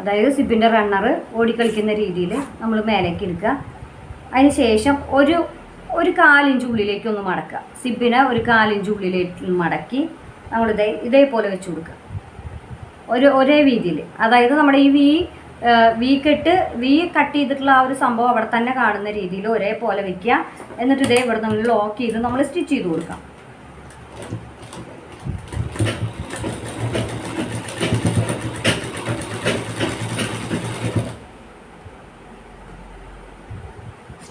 Speaker 1: അതായത് സിബിന്റെ റണ്ണർ ഓടിക്കളിക്കുന്ന രീതിയിൽ നമ്മൾ മേലേക്ക് എടുക്കുക. അതിന് ശേഷം ഒരു ഒരു കാലിഞ്ച് ഉള്ളിലേക്ക് ഒന്ന് മടക്കുക. സിബിനെ ഒരു കാലിഞ്ച് ഉള്ളിലേക്ക് മടക്കി നമ്മൾ ഇതേ ഇതേപോലെ വെച്ച് കൊടുക്കുക. ഒരു ഒരേ വീതിയിൽ അതായത് നമ്മുടെ ഈ വി വി കെട്ട് വി കട്ട് ചെയ്തിട്ടുള്ള ആ ഒരു സംഭവം അവിടെ തന്നെ കാണുന്ന രീതിയിൽ ഒരേപോലെ വെക്കുക. എന്നിട്ട് ഇതേ ഇവിടെ നമ്മൾ ലോക്ക് ചെയ്ത് നമ്മൾ സ്റ്റിച്ച് ചെയ്ത് കൊടുക്കാം.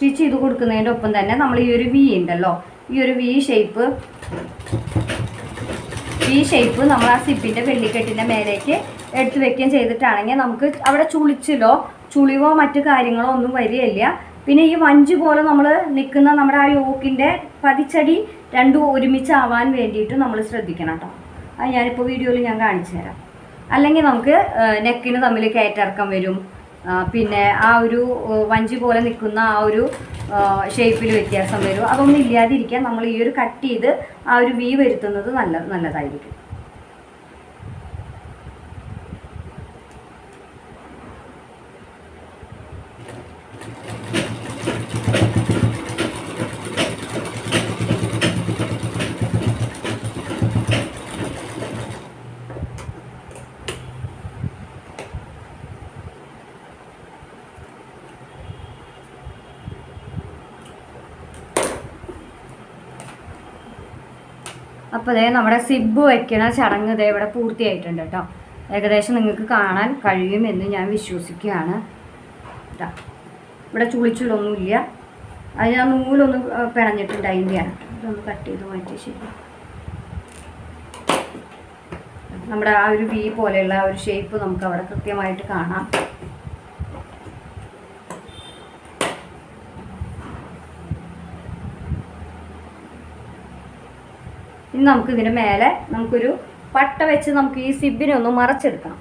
Speaker 1: സ്റ്റിച്ച് ചെയ്ത് കൊടുക്കുന്നതിന്റെ ഒപ്പം തന്നെ നമ്മൾ ഈ ഒരു വി ഉണ്ടല്ലോ. ഈ ഒരു വി ഷേപ്പ് വി ഷേപ്പ് നമ്മൾ ആ സിപ്പിന്റെ വെള്ളിക്കെട്ടിന്റെ മേലേക്ക് എടുത്ത് വെക്കുകയും ചെയ്തിട്ടാണെങ്കിൽ നമുക്ക് അവിടെ ചുളിച്ചിലോ ചുളിവോ മറ്റു കാര്യങ്ങളോ ഒന്നും വരികയില്ല. പിന്നെ ഈ വഞ്ച് പോലെ നമ്മൾ നിൽക്കുന്ന നമ്മുടെ ആ യോക്കിന്റെ പതിച്ചടി രണ്ടും ഒരുമിച്ചാവാൻ വേണ്ടിയിട്ട് നമ്മൾ ശ്രദ്ധിക്കണം കേട്ടോ. അത് ഞാനിപ്പോൾ വീഡിയോയിൽ ഞാൻ കാണിച്ചു തരാം. അല്ലെങ്കിൽ നമുക്ക് നെക്കിന് തമ്മിൽ കയറ്റിറക്കം വരും. പിന്നെ ആ ഒരു വഞ്ചി പോലെ നിൽക്കുന്ന ആ ഒരു ഷേപ്പിൽ വ്യത്യാസം വരും. അതൊന്നും ഇല്ലാതിരിക്കാൻ നമ്മൾ ഈ ഒരു കട്ട് ചെയ്ത് ആ ഒരു വി വരുത്തുന്നത് നല്ല നല്ലതായിരിക്കും. അപ്പോൾ ദേ നമ്മുടെ സിബ് വയ്ക്കണ ചടങ്ങ് ദേ ഇവിടെ പൂർത്തിയായിട്ടുണ്ട് കേട്ടോ. ഏകദേശം നിങ്ങൾക്ക് കാണാൻ കഴിയുമെന്ന് ഞാൻ വിശ്വസിക്കുകയാണ്. ഇതാ ഇവിടെ ചുളിച്ചുള്ളൊന്നുമില്ല അത് ഞാൻ നൂലൊന്ന് പിണഞ്ഞിട്ടുണ്ട് അതിന്റെയാണ് ഇതൊന്ന് കട്ട് ചെയ്ത് മാറ്റി ശരി. നമ്മുടെ ആ ഒരു വി പോലെയുള്ള ഒരു ഷേപ്പ് നമുക്ക് അവിടെ കൃത്യമായിട്ട് കാണാം. ഇനി നമുക്ക് ഇതിന് മേലെ നമുക്കൊരു പട്ട വെച്ച് നമുക്ക് ഈ സിബിനെ ഒന്ന് മറച്ചെടുക്കണം.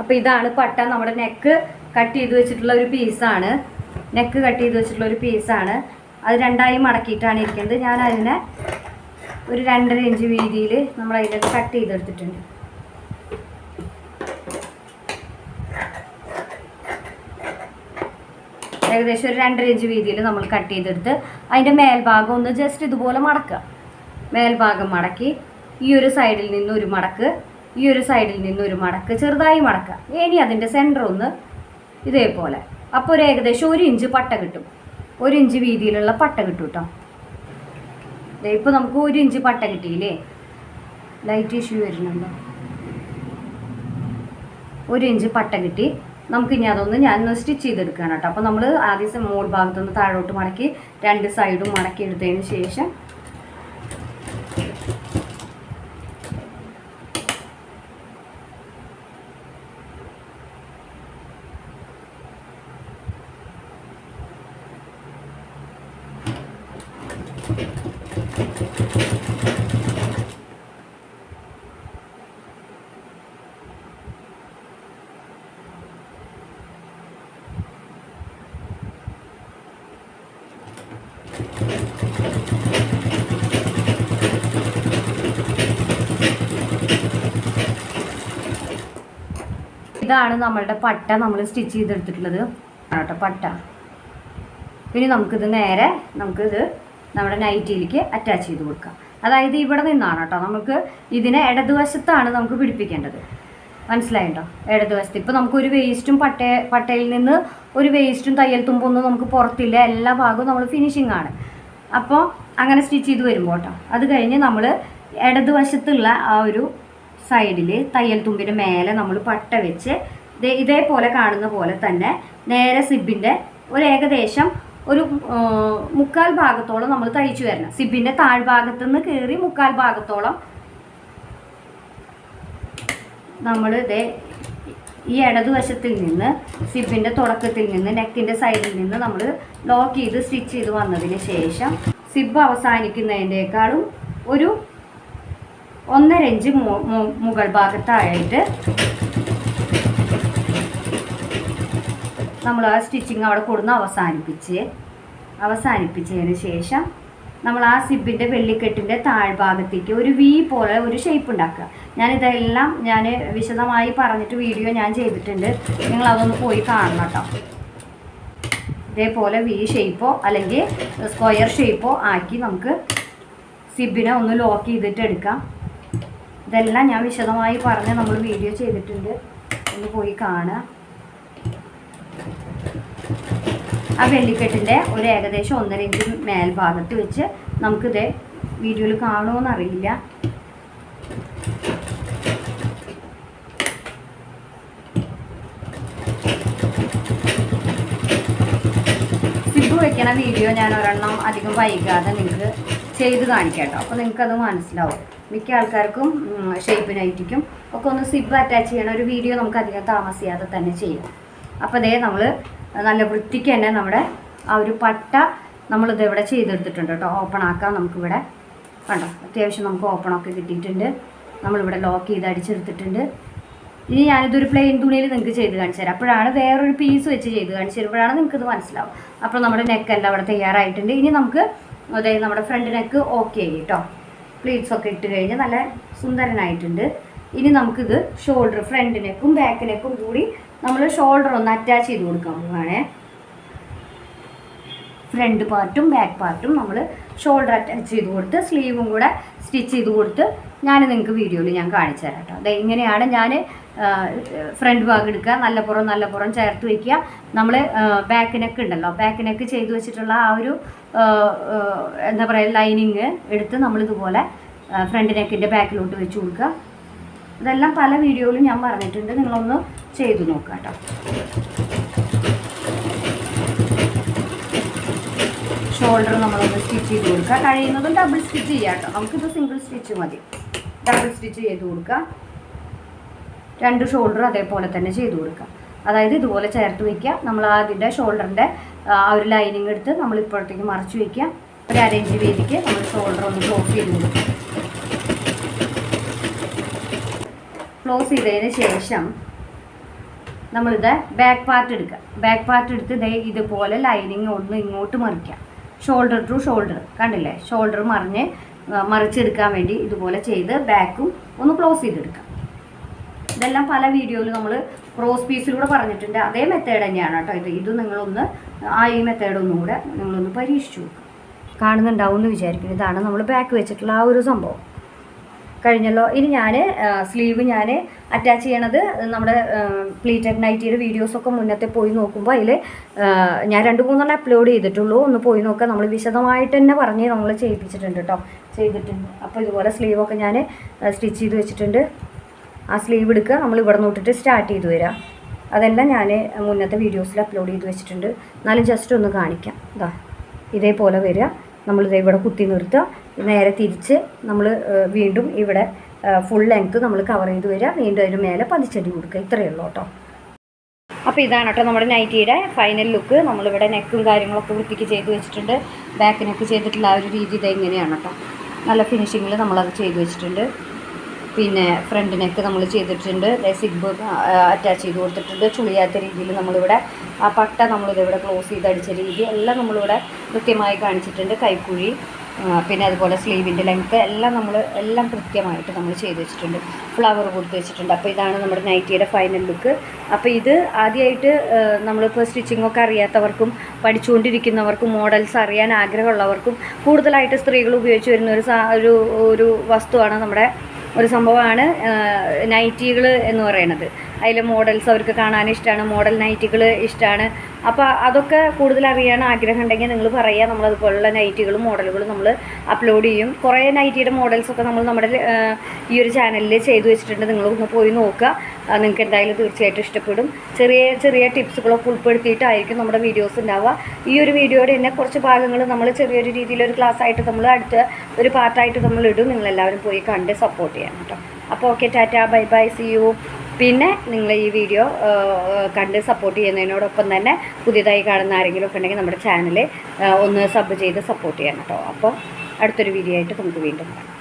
Speaker 1: അപ്പോൾ ഇതാണ് പട്ട. നമ്മുടെ നെക്ക് കട്ട് ചെയ്ത് വെച്ചിട്ടുള്ള ഒരു പീസാണ് നെക്ക് കട്ട് ചെയ്ത് വെച്ചിട്ടുള്ള ഒരു പീസാണ് അത് രണ്ടായി മടക്കിയിട്ടാണ് ഇരിക്കുന്നത്. ഞാൻ അതിനെ ഒരു രണ്ടര ഇഞ്ച് വീതിയിൽ നമ്മൾ അതിലേക്ക് കട്ട് ചെയ്തെടുത്തിട്ടുണ്ട്. ഏകദേശം ഒരു രണ്ടര ഇഞ്ച് വീതിയിൽ നമ്മൾ കട്ട് ചെയ്തെടുത്ത് അതിന്റെ മേൽഭാഗം ഒന്ന് ജസ്റ്റ് ഇതുപോലെ മടക്കുക. മേൽഭാഗം മടക്കി ഈ ഒരു സൈഡിൽ നിന്ന് ഒരു മടക്ക് ഈ ഒരു സൈഡിൽ നിന്ന് ഒരു മടക്ക് ചെറുതായി മടക്കുക. ഇനി അതിന്റെ സെന്റർ ഒന്ന് ഇതേപോലെ. അപ്പോൾ ഒരു ഏകദേശം ഒരു ഇഞ്ച് പട്ട കിട്ടും. ഒരു ഇഞ്ച് വീതിയിലുള്ള പട്ട കിട്ടും കേട്ടോ ഇപ്പോൾ നമുക്ക് ഒരു ഇഞ്ച് പട്ട കിട്ടിയില്ലേ? ലൈറ്റ് ഇഷ്യൂ വരുന്നുണ്ട്. ഒരു ഇഞ്ച് പട്ട കിട്ടി. നമുക്ക് ഇനി അതൊന്ന് ഞാനൊന്ന് സ്റ്റിച്ച് ചെയ്തെടുക്കുകയാണ് അപ്പോൾ നമ്മൾ ആദ്യം മോൾ ഭാഗത്തുനിന്ന് താഴോട്ട് മടക്കി രണ്ട് സൈഡും മടക്കി എടുത്തതിന് ശേഷം ഇതാണ് നമ്മളുടെ പട്ട നമ്മൾ സ്റ്റിച്ച് ചെയ്തെടുത്തിട്ടുള്ളത്. കേട്ടോ പട്ട. ഇനി നമുക്കിത് നേരെ നമുക്കിത് നമ്മുടെ നൈറ്റിയിലേക്ക് അറ്റാച്ച് ചെയ്ത് കൊടുക്കാം. അതായത് ഇവിടെ നിന്നാണ് കേട്ടോ നമുക്ക് ഇതിനെ ഇടതുവശത്താണ് നമുക്ക് പിടിപ്പിക്കേണ്ടത്. മനസ്സിലായിട്ടോ ഇടതുവശത്ത്. ഇപ്പോൾ നമുക്കൊരു വേസ്റ്റും പട്ട പട്ടയിൽ നിന്ന് ഒരു വേസ്റ്റും തയ്യൽ തുമ്പൊന്നും നമുക്ക് പുറത്തില്ല. എല്ലാ ഭാഗവും നമ്മൾ ഫിനിഷിംഗ് ആണ്. അപ്പോൾ അങ്ങനെ സ്റ്റിച്ച് ചെയ്ത് വരുമ്പോൾ കേട്ടോ അത് കഴിഞ്ഞ് നമ്മൾ ഇടതുവശത്തുള്ള ആ ഒരു സൈഡിൽ തയ്യൽ തുമ്പിന് മേലെ നമ്മൾ പട്ട വെച്ച് ഇതേപോലെ കാണുന്ന പോലെ തന്നെ നേരെ സിബിന്റെ ഒരു ഏകദേശം ഒരു മുക്കാൽ ഭാഗത്തോളം നമ്മൾ തയ്ച്ചു വരണം. സിബിന്റെ താഴ്ഭാഗത്തു നിന്ന് കയറി മുക്കാൽ ഭാഗത്തോളം നമ്മൾ ഇതേ ഈ ഇടതുവശത്തിൽ നിന്ന് സിബിന്റെ തുടക്കത്തിൽ നിന്ന് നെക്കിന്റെ സൈഡിൽ നിന്ന് നമ്മൾ ലോക്ക് ചെയ്ത് സ്റ്റിച്ച് ചെയ്ത് വന്നതിന് ശേഷം സിബ് അവസാനിക്കുന്നതിന്റെക്കാളും ഒരു ഒന്നര ഇഞ്ച് മുകൾ ഭാഗത്തായിട്ട്. നമ്മൾ ആ സ്റ്റിച്ചിങ് അവിടെ കൊടുന്ന് അവസാനിപ്പിച്ച് അവസാനിപ്പിച്ചതിന് ശേഷം നമ്മൾ ആ സിബിന്റെ വെള്ളിക്കെട്ടിന്റെ താഴ്ഭാഗത്തേക്ക് ഒരു വി പോലെ ഒരു ഷേപ്പ് ഉണ്ടാക്കുക. ഞാനിതെല്ലാം ഞാൻ വിശദമായി പറഞ്ഞിട്ട് വീഡിയോ ഞാൻ ചെയ്തിട്ടുണ്ട്. നിങ്ങൾ അതൊന്ന് പോയി കാണണം കേട്ടോ. ഇതേപോലെ വി ഷേപ്പോ അല്ലെങ്കിൽ സ്ക്വയർ ഷേപ്പോ ആക്കി നമുക്ക് സിബിനെ ഒന്ന് ലോക്ക് ചെയ്തിട്ട് എടുക്കാം. ഇതെല്ലാം ഞാൻ വിശദമായി പറഞ്ഞ് നമ്മൾ വീഡിയോ ചെയ്തിട്ടുണ്ട്. ഒന്ന് പോയി കാണുക. ആ വെള്ളിക്കെട്ടിന്റെ ഒരു ഏകദേശം ഒന്നര ഇഞ്ച് മേൽഭാഗത്ത് വെച്ച് നമുക്കിത് വീഡിയോയിൽ കാണുമോയെന്ന് അറിയില്ല. സിബ് വയ്ക്കണ വീഡിയോ ഞാൻ ഒരെണ്ണം അധികം വൈകാതെ നിങ്ങൾക്ക് ചെയ്ത് കാണിക്കാം കേട്ടോ അപ്പോൾ നിങ്ങൾക്കത് മനസ്സിലാവും. മിക്ക ആൾക്കാർക്കും ഷേപ്പ് ഒക്കെ ഒന്ന് സിബ് അറ്റാച്ച് ചെയ്യണ. ഒരു വീഡിയോ നമുക്ക് അധികം താമസിയാതെ തന്നെ ചെയ്യാം. അപ്പോൾ അതേ നമ്മൾ നല്ല വൃത്തിക്ക് തന്നെ നമ്മുടെ ആ ഒരു പട്ട നമ്മളിത് ഇവിടെ ചെയ്തെടുത്തിട്ടുണ്ട് കേട്ടോ. ഓപ്പൺ ആക്കാം നമുക്കിവിടെ. കണ്ടോ? അത്യാവശ്യം നമുക്ക് ഓപ്പൺ ഒക്കെ കിട്ടിയിട്ടുണ്ട്. നമ്മളിവിടെ ലോക്ക് ചെയ്ത് അടിച്ചെടുത്തിട്ടുണ്ട്. ഇനി ഞാനിതൊരു പ്ലെയിൻ തുണിയിൽ നിങ്ങൾക്ക് ചെയ്ത് കാണിച്ചു തരാം അപ്പോഴാണ് വേറൊരു പീസ് വെച്ച് ചെയ്ത് കാണിച്ചു തരുമ്പോഴാണ് നിങ്ങൾക്കിത് മനസ്സിലാവും. അപ്പോൾ നമ്മുടെ നെക്കെല്ലാം അവിടെ തയ്യാറായിട്ടുണ്ട്. ഇനി നമുക്ക് അതായത് നമ്മുടെ ഫ്രണ്ട് നെക്ക് ഓക്കെ ആയി കേട്ടോ പ്ലീറ്റ്സ് ഒക്കെ ഇട്ട് കഴിഞ്ഞ് നല്ല സുന്ദരനായിട്ടുണ്ട്. ഇനി നമുക്കിത് ഷോൾഡർ ഫ്രണ്ട് നെക്കും ബാക്ക് നെക്കും കൂടി നമ്മൾ ഷോൾഡർ ഒന്ന് അറ്റാച്ച് ചെയ്ത് കൊടുക്കാൻ പോവുകയാണേ ഫ്രണ്ട് പാർട്ടും ബാക്ക് പാർട്ടും നമ്മൾ ഷോൾഡർ അറ്റാച്ച് ചെയ്ത് കൊടുത്ത് സ്ലീവും കൂടെ സ്റ്റിച്ച് ചെയ്ത് കൊടുത്ത് ഞാൻ നിങ്ങൾക്ക് വീഡിയോയിൽ ഞാൻ കാണിച്ചു തരാം കേട്ടോ അതെ ഇങ്ങനെയാണ് ഞാൻ ഫ്രണ്ട് ഭാഗം എടുക്കുക നല്ല പുറം നല്ല പുറം ചേർത്ത് വയ്ക്കുക നമ്മൾ ബാക്ക് നെക്ക് ഉണ്ടല്ലോ ബാക്ക് നെക്ക് ചെയ്ത് വെച്ചിട്ടുള്ള ആ ഒരു എന്താ പറയുക ലൈനിങ് എടുത്ത് നമ്മളിതുപോലെ ഫ്രണ്ട് നെക്കിന്റെ ബാക്കിലോട്ട് വെച്ച് കൊടുക്കുക. ഇതെല്ലാം പല വീഡിയോയിലും ഞാൻ പറഞ്ഞിട്ടുണ്ട്. നിങ്ങളൊന്ന് ചെയ്തു നോക്കാം കേട്ടോ ഷോൾഡർ നമ്മളൊന്ന് സ്റ്റിച്ച് ചെയ്ത് കൊടുക്കുക. കഴിയുന്നതും ഡബിൾ സ്റ്റിച്ച് ചെയ്യാം കേട്ടോ. നമുക്കിത് സിംഗിൾ സ്റ്റിച്ച് മതി. ഡബിൾ സ്റ്റിച്ച് ചെയ്ത് കൊടുക്കുക. രണ്ട് ഷോൾഡർ അതേപോലെ തന്നെ ചെയ്ത് കൊടുക്കുക. അതായത് ഇതുപോലെ ചേർത്ത് വയ്ക്കുക നമ്മൾ അതിന്റെ ഷോൾഡറിന്റെ ആ ഒരു ലൈനിങ് എടുത്ത് നമ്മൾ ഇപ്പോഴത്തേക്ക് മറച്ച് വയ്ക്കുക ഒരു അരയിഞ്ച് വീതിക്ക് നമ്മൾ ഷോൾഡർ ഒന്ന് ക്ലോസ് ചെയ്ത് കൊടുക്കുക. ക്ലോസ് ചെയ്തതിന് ശേഷം നമ്മളിത് ബാക്ക് പാർട്ട് എടുക്കുക. ബാക്ക് പാർട്ട് എടുത്ത് ഇതേ ഇതുപോലെ ലൈനിങ് ഒന്ന് ഇങ്ങോട്ട് മറിക്കാം ഷോൾഡർ ടു ഷോൾഡർ കണ്ടില്ലേ? ഷോൾഡർ മറിഞ്ഞ് മറിച്ചെടുക്കാൻ വേണ്ടി ഇതുപോലെ ചെയ്ത് ബാക്കും ഒന്ന് ക്ലോസ് ചെയ്തെടുക്കാം. ഇതെല്ലാം പല വീഡിയോയിൽ നമ്മൾ ക്രോസ് പീസിലൂടെ പറഞ്ഞിട്ടുണ്ട്. അതേ മെത്തേഡ് തന്നെയാണ് കേട്ടോ ഇത്. ഇത് നിങ്ങളൊന്ന് ആ ഈ മെത്തേഡ് ഒന്നും കൂടെ നിങ്ങളൊന്ന് പരീക്ഷിച്ചു കാണുന്നുണ്ടാവും എന്ന് വിചാരിക്കുന്നു. ഇതാണ് നമ്മൾ ബാക്ക് വെച്ചിട്ടുള്ള ആ ഒരു സംഭവം. കഴിഞ്ഞല്ലോ. ഇനി ഞാൻ സ്ലീവ് ഞാൻ അറ്റാച്ച് ചെയ്യണത് നമ്മുടെ പ്ലീറ്റഡ് നൈറ്റിയുടെ വീഡിയോസൊക്കെ മുന്നത്തെ പോയി നോക്കുമ്പോൾ അതിൽ ഞാൻ രണ്ട് മൂന്നെണ്ണം അപ്ലോഡ് ചെയ്തിട്ടുള്ളൂ. ഒന്ന് പോയി നോക്കുക നമ്മൾ വിശദമായിട്ട് തന്നെ പറഞ്ഞ് നമ്മൾ ചെയ്യിപ്പിച്ചിട്ടുണ്ട് കേട്ടോ ചെയ്തിട്ടുണ്ട്. അപ്പോൾ ഇതുപോലെ സ്ലീവൊക്കെ ഞാൻ സ്റ്റിച്ച് ചെയ്ത് വെച്ചിട്ടുണ്ട്. ആ സ്ലീവ് എടുക്കുക. നമ്മൾ ഇവിടെ നോട്ടിട്ട് സ്റ്റാർട്ട് ചെയ്ത് വരാം. അതെല്ലാം ഞാൻ മുന്നത്തെ വീഡിയോസിൽ അപ്ലോഡ് ചെയ്ത് വെച്ചിട്ടുണ്ട്. എന്നാലും ജസ്റ്റ് ഒന്ന് കാണിക്കാം. ഇതാ ഇതേപോലെ വരിക നമ്മളിത് ഇവിടെ കുത്തി നിർത്തുക. നേരെ തിരിച്ച് നമ്മൾ വീണ്ടും ഇവിടെ ഫുൾ ലെങ്ത്ത് നമ്മൾ കവർ ചെയ്ത് വരിക. വീണ്ടും അതിന് മേലെ പതിച്ചടി കൊടുക്കുക. ഇത്രയേ ഉള്ളൂ കേട്ടോ. അപ്പോൾ ഇതാണ് കേട്ടോ നമ്മുടെ നൈറ്റിയുടെ ഫൈനൽ ലുക്ക് നമ്മളിവിടെ നെക്കും കാര്യങ്ങളൊക്കെ വൃത്തിക്ക് ചെയ്ത് വെച്ചിട്ടുണ്ട്. ബാക്ക് നെക്ക് ചെയ്തിട്ടുള്ള ആ ഒരു രീതി ഇത് എങ്ങനെയാണ് കേട്ടോ. നല്ല ഫിനിഷിങ്ങിൽ നമ്മളത് ചെയ്ത് വെച്ചിട്ടുണ്ട്. പിന്നെ ഫ്രണ്ട് നെക്ക് നമ്മൾ ചെയ്തിട്ടുണ്ട്. സിബ് അറ്റാച്ച് ചെയ്ത് കൊടുത്തിട്ടുണ്ട്. ചുളിയാത്ത രീതിയിൽ നമ്മളിവിടെ ആ പട്ട നമ്മളിതിവിടെ ക്ലോസ് ചെയ്ത് അടിച്ച രീതി എല്ലാം നമ്മളിവിടെ കൃത്യമായി കാണിച്ചിട്ടുണ്ട്. കൈക്കുഴി പിന്നെ അതുപോലെ സ്ലീവിന്റെ ലെങ്ത്ത് എല്ലാം നമ്മൾ എല്ലാം കൃത്യമായിട്ട് നമ്മൾ ചെയ്ത് വെച്ചിട്ടുണ്ട്. ഫ്ലവർ കൊടുത്ത് വെച്ചിട്ടുണ്ട്. അപ്പോൾ ഇതാണ് നമ്മുടെ നൈറ്റിയുടെ ഫൈനൽ ലുക്ക് അപ്പോൾ ഇത് ആദ്യമായിട്ട് നമ്മളിപ്പോൾ സ്റ്റിച്ചിങ് ഒക്കെ അറിയാത്തവർക്കും പഠിച്ചുകൊണ്ടിരിക്കുന്നവർക്കും മോഡൽസ് അറിയാൻ ആഗ്രഹമുള്ളവർക്കും കൂടുതലായിട്ട് സ്ത്രീകൾ ഉപയോഗിച്ച് വരുന്ന ഒരു ഒരു ഒരു വസ്തുവാണ് നമ്മുടെ ഒരു സംഭവമാണ് നൈറ്റികൾ എന്ന് പറയുന്നത്. അതിൽ മോഡൽസ് അവർക്ക് കാണാൻ ഇഷ്ടമാണ് മോഡൽ നൈറ്റികൾ ഇഷ്ടമാണ് അപ്പോൾ അതൊക്കെ കൂടുതൽ അറിയാൻ ആഗ്രഹം ഉണ്ടെങ്കിൽ നിങ്ങൾ പറയുക. നമ്മളതുപോലുള്ള നൈറ്റികളും മോഡലുകളും നമ്മൾ അപ്ലോഡ് ചെയ്യും. കുറേ നൈറ്റിയുടെ മോഡൽസൊക്കെ നമ്മൾ നമ്മുടെ ഈ ഒരു ചാനലിൽ ചെയ്തു വെച്ചിട്ടുണ്ട്. നിങ്ങളൊന്ന് പോയി നോക്കുക. നിങ്ങൾക്ക് എന്തായാലും തീർച്ചയായിട്ടും ഇഷ്ടപ്പെടും. ചെറിയ ചെറിയ ടിപ്സുകളൊക്കെ ഉൾപ്പെടുത്തിയിട്ടായിരിക്കും നമ്മുടെ വീഡിയോസ് ഉണ്ടാവുക. ഈ ഒരു വീഡിയോയുടെ തന്നെ കുറച്ച് ഭാഗങ്ങൾ നമ്മൾ ചെറിയൊരു രീതിയിലൊരു ക്ലാസ് ആയിട്ട് നമ്മൾ അടുത്ത ഒരു പാർട്ടായിട്ട് നമ്മൾ ഇടും. നിങ്ങളെല്ലാവരും പോയി കണ്ട് സപ്പോർട്ട് ചെയ്യാം കേട്ടോ. അപ്പോൾ okay tata bye bye see you പിന്നെ നിങ്ങൾ ഈ വീഡിയോ കണ്ട് സപ്പോർട്ട് ചെയ്യുന്നതിനോടൊപ്പം തന്നെ പുതിയതായി കാണുന്ന ആരെങ്കിലും ഒക്കെ ഉണ്ടെങ്കിൽ നമ്മുടെ ചാനൽ ഒന്ന് സബ് ചെയ്ത് സപ്പോർട്ട് ചെയ്യണം കേട്ടോ. അപ്പോൾ അടുത്തൊരു വീഡിയോ ആയിട്ട് നമുക്ക് വീണ്ടും കാണാം.